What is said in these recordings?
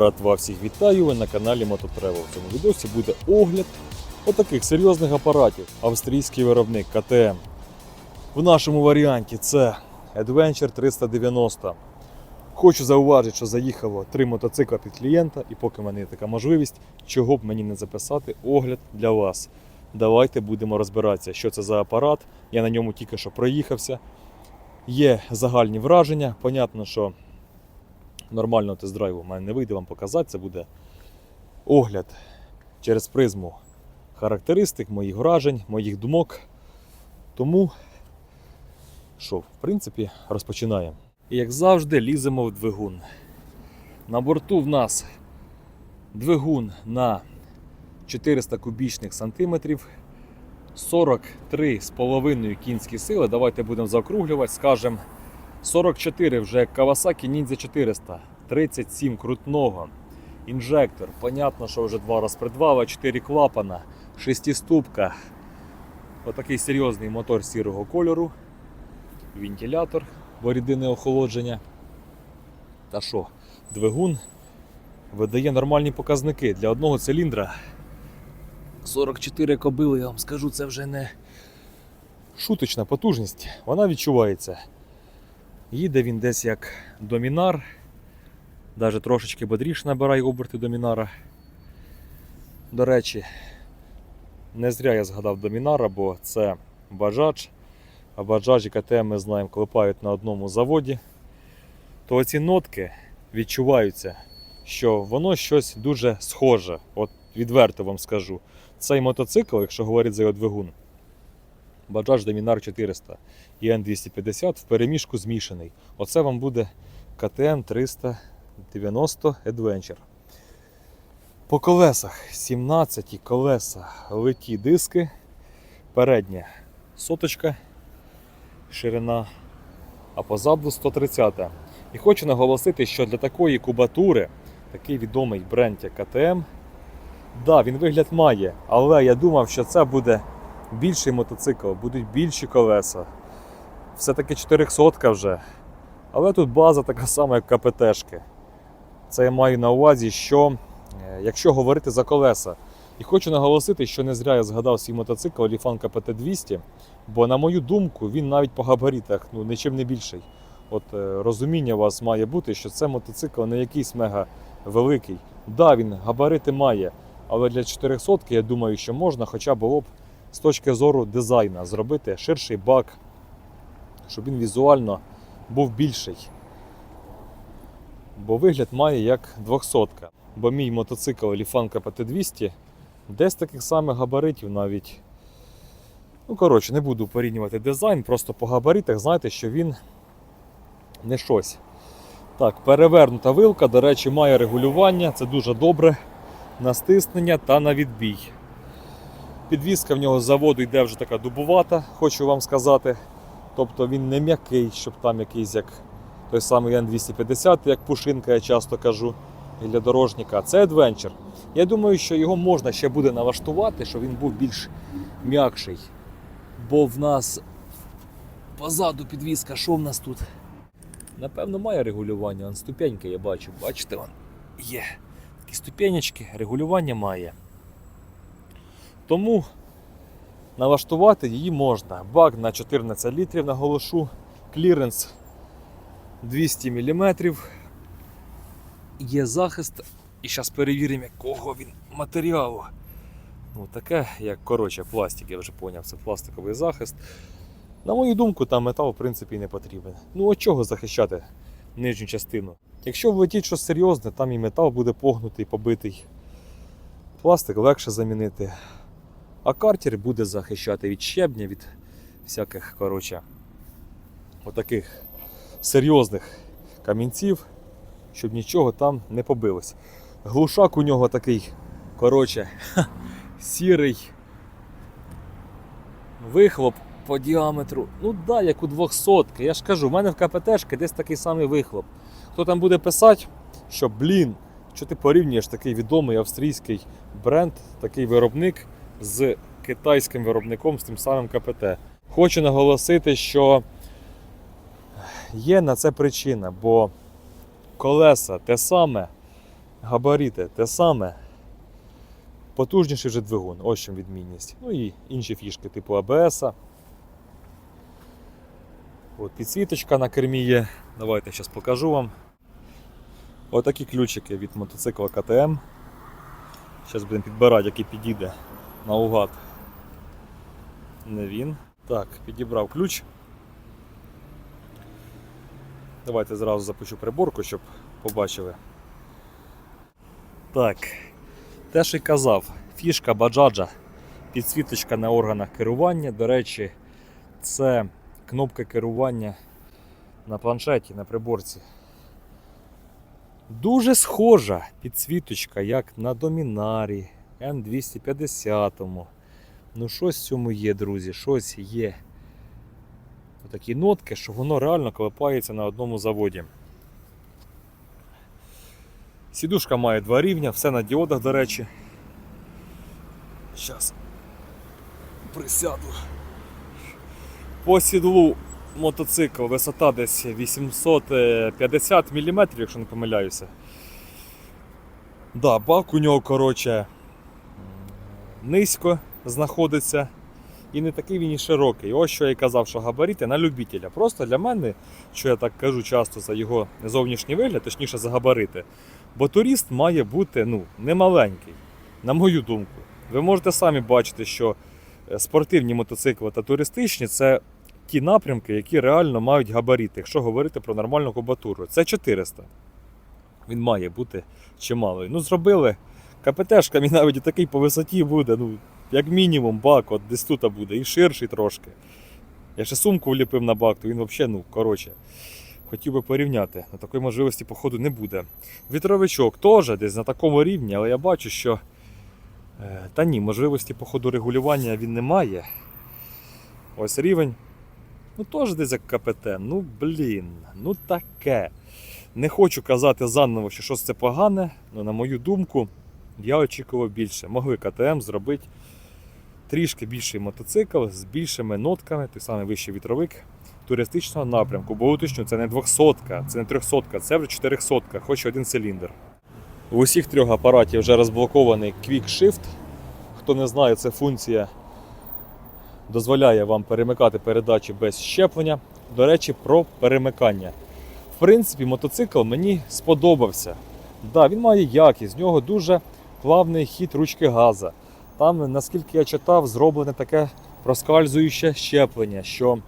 Братва, всіх вітаю ви на каналі Мототревел. В цьому відосі буде огляд отаких серйозних апаратів. Австрійський виробник КТМ. В нашому варіанті це Adventure 390. Хочу зауважити, що заїхало три мотоцикла під клієнта, і поки в мене є така можливість, чого б мені не записати огляд для вас. Давайте будемо розбиратися, що це за апарат. Я на ньому тільки що проїхався. Є загальні враження. Понятно, що нормального тест-драйву в мене не вийде вам показати. Це буде огляд через призму характеристик, моїх вражень, моїх думок. Тому, що, в принципі, розпочинаємо. І як завжди, ліземо в двигун. На борту в нас двигун на 400 кубічних сантиметрів. 43,5 кінські сили. Давайте будемо заокруглювати, скажемо 44 вже Kawasaki Ninja 400, 37 крутного. Інжектор. Понятно, що вже два розпредвала, 4 клапана, 6 ступка. Отакий серйозний мотор сірого кольору. Вентилятор, бо рідинне охолодження. Та що, двигун видає нормальні показники для одного циліндра. 44 кобили, я вам скажу, це вже не шуточна потужність. Вона відчувається. Їде він десь як домінар. Навіть трошечки бодріше набирає оберти домінара. До речі, не зря я згадав домінара, бо це баджадж. А баджадж і КТМ ми знаємо, клепають на одному заводі. То оці нотки відчуваються, що воно щось дуже схоже. От відверто вам скажу. Цей мотоцикл, якщо говорити за його двигун, Bajaj Dominar 400 і N250 в переміжку змішаний. Оце вам буде КТМ 390 Adventure. По колесах 17 колеса литі диски, передня соточка, ширина, а позаду 130. І хочу наголосити, що для такої кубатури такий відомий бренд як КТМ. Да, він вигляд має, але я думав, що це буде більший мотоцикл, будуть більші колеса. Все-таки 400 вже. Але тут база така сама, як КПТшки. Це я маю на увазі, що е, якщо говорити за колеса, і хочу наголосити, що не зря я згадав свій мотоцикл Ліфан КПТ 200, бо, на мою думку, він навіть по габаритах ну, нічим не більший. От е, розуміння у вас має бути, що це мотоцикл не якийсь мега великий. Да, він габарити має, але для 400 я думаю, що можна хоча було б з точки зору дизайну зробити ширший бак, щоб він візуально був більший. Бо вигляд має як 200. Бо мій мотоцикл Lifan pt 200 десь таких самих габаритів навіть. Ну, коротше, не буду порівнювати дизайн, просто по габаритах знаєте, що він не щось. Так, перевернута вилка, до речі, має регулювання, це дуже добре на стиснення та на відбій. Підвізка в нього з заводу йде вже така дубувата, хочу вам сказати. Тобто він не м'який, щоб там якийсь як той самий N250, як пушинка, я часто кажу, для дорожника. Це Adventure. Я думаю, що його можна ще буде налаштувати, щоб він був більш м'якший. Бо в нас позаду підвізка, що в нас тут? Напевно, має регулювання. Он ступеньки я бачу. Бачите, он є. Такі ступенечки, регулювання має. Тому налаштувати її можна. Бак на 14 літрів наголошу, кліренс 200 мм. Є захист. І зараз перевіримо, якого він матеріалу. Ну, таке, як коротше, пластик, я вже зрозумів, це пластиковий захист. На мою думку, там метал в принципі не потрібен. Ну от чого захищати нижню частину? Якщо влетіть щось серйозне, там і метал буде погнутий, побитий. Пластик легше замінити. А картер буде захищати від щебня, від всяких, коротше, отаких серйозних камінців, щоб нічого там не побилось. Глушак у нього такий, коротше, сірий вихлоп по діаметру. Ну да, як у 200 Я ж кажу, в мене в КПТшки десь такий самий вихлоп. Хто там буде писати, що блін, що ти порівнюєш такий відомий австрійський бренд, такий виробник з китайським виробником з тим самим КПТ. Хочу наголосити, що є на це причина, бо колеса те саме, Габаріти те саме. Потужніший вже двигун, ось чому відмінність. Ну і інші фішки, типу АБС. От підсвіточка на кермі є. Давайте зараз покажу вам. Отакі ключики від мотоцикла КТМ. Зараз будемо підбирати, який підійде наугад. Не він. Так, підібрав ключ. Давайте зразу запущу приборку, щоб побачили. Так, те, що й казав, фішка баджаджа, підсвіточка на органах керування. До речі, це кнопка керування на планшеті, на приборці. Дуже схожа підсвіточка, як на Домінарі М250. Ну, щось в цьому є, друзі, щось є. Такі нотки, що воно реально клепається на одному заводі. Сідушка має два рівня, все на діодах, до речі. Зараз присяду. По сідлу мотоцикл висота десь 850 мм, якщо не помиляюся. Да, бак у нього, коротше, низько знаходиться. І не такий він і широкий. Ось що я казав, що габарити на любителя. Просто для мене, що я так кажу часто за його зовнішній вигляд, точніше за габарити. Бо турист має бути ну, не маленький, на мою думку. Ви можете самі бачити, що е, спортивні мотоцикли та туристичні це ті напрямки, які реально мають габарити, якщо говорити про нормальну кубатуру. Це 400. Він має бути чималий. Ну, зробили. КПТшка мій навіть такий по висоті буде. Ну, як мінімум бак, от десь тут буде, і ширший трошки. Я ще сумку вліпив на бак, то він взагалі, ну, коротше, хотів би порівняти. На такої можливості, походу, не буде. Вітровичок теж десь на такому рівні, але я бачу, що. е, Та ні, можливості по ходу регулювання він не має. Ось рівень. Ну, теж десь як КПТ. Ну, блін, ну таке. Не хочу казати заново, що щось це погане, але на мою думку, я очікував більше. Могли КТМ зробити трішки більший мотоцикл з більшими нотками, той самий вищий вітровик туристичного напрямку. Бо уточню, це не 200, це не 300, це вже 400, хоч один циліндр. У усіх трьох апаратів вже розблокований Quick Shift. Хто не знає, це функція дозволяє вам перемикати передачі без щеплення. До речі, про перемикання. В принципі, мотоцикл мені сподобався. Да, він має якість, в нього дуже плавний хід ручки газа. Там, наскільки я читав, зроблене таке проскальзуюче щеплення, що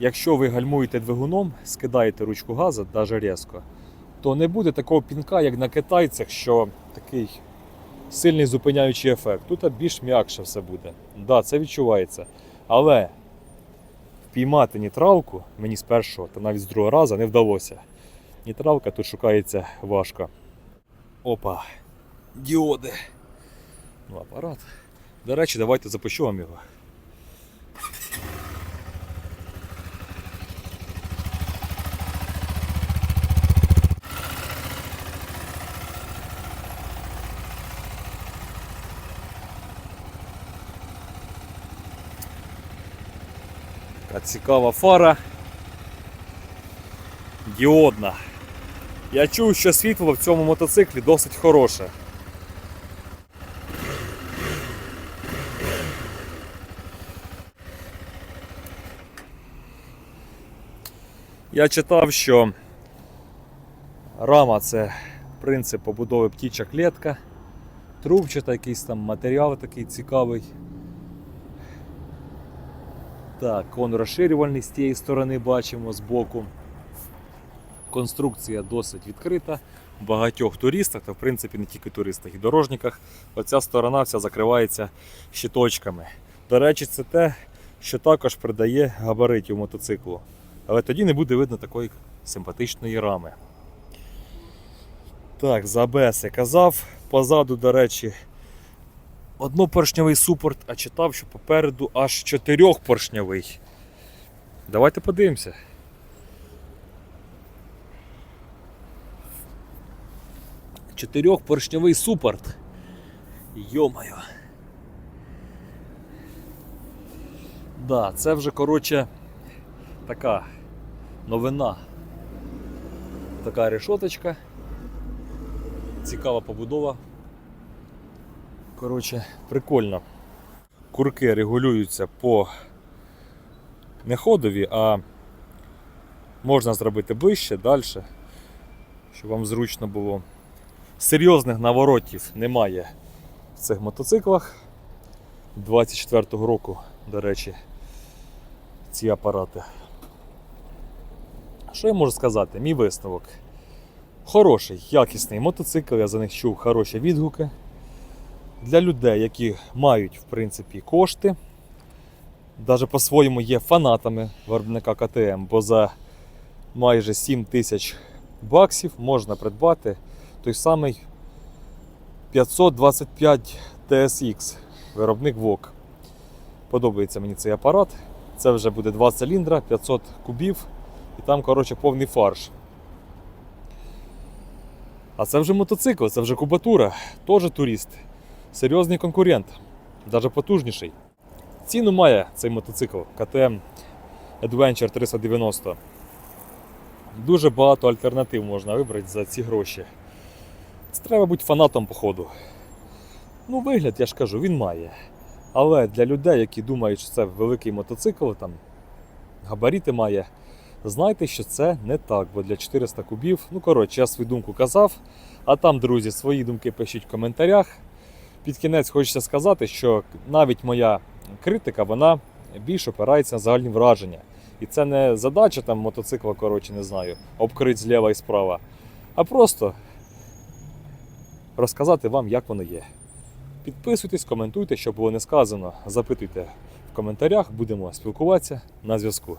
якщо ви гальмуєте двигуном, скидаєте ручку газа, навіть різко, то не буде такого пінка, як на китайцях, що такий сильний зупиняючий ефект. Тут більш м'якше все буде. Да, це відчувається. Але впіймати нейтралку мені з першого та навіть з другого разу не вдалося. Нейтралка тут шукається важко. Опа. Діоди. Ну, апарат. До речі, давайте запущу вам його. Така цікава фара. Діодна. Я чув, що світло в цьому мотоциклі досить хороше. Я читав, що рама це принцип побудови птіча клітка, трубчата, якийсь там матеріал такий цікавий. Так, кон розширювальний з тієї сторони бачимо збоку. Конструкція досить відкрита. В багатьох туристах, та в принципі не тільки туристах і дорожниках, оця сторона вся закривається щиточками. До речі, це те, що також придає габаритів мотоциклу. Але тоді не буде видно такої симпатичної рами. Так, за АБС я казав. Позаду, до речі, однопоршневий супорт, а читав, що попереду аж чотирьохпоршневий. Давайте подивимося. Чотирьохпоршневий супорт. Йомаю. Да, це вже, коротше, така новина. Така решоточка. Цікава побудова. Коротше, прикольно. Курки регулюються по не ходові, а можна зробити ближче, далі, щоб вам зручно було. Серйозних наворотів немає в цих мотоциклах. 24-го року, до речі, ці апарати. Що я можу сказати? Мій висновок. Хороший, якісний мотоцикл, я за них чув хороші відгуки. Для людей, які мають в принципі кошти, навіть по-своєму є фанатами виробника КТМ, бо за майже 7 тисяч баксів можна придбати той самий 525 TSX, виробник VOG. Подобається мені цей апарат. Це вже буде 2 циліндра, 500 кубів, і там, коротше, повний фарш. А це вже мотоцикл, це вже кубатура, теж турист. Серйозний конкурент, навіть потужніший. Ціну має цей мотоцикл KTM Adventure 390. Дуже багато альтернатив можна вибрати за ці гроші. Це треба бути фанатом походу. Ну, вигляд, я ж кажу, він має. Але для людей, які думають, що це великий мотоцикл, там габаріти має, знайте, що це не так, бо для 400 кубів, ну коротше, я свою думку казав. А там, друзі, свої думки пишіть в коментарях. Під кінець хочеться сказати, що навіть моя критика, вона більш опирається на загальні враження. І це не задача там мотоцикла, коротше, не знаю, обкрити зліва і справа, а просто розказати вам, як воно є. Підписуйтесь, коментуйте, що було не сказано. Запитуйте в коментарях, будемо спілкуватися на зв'язку.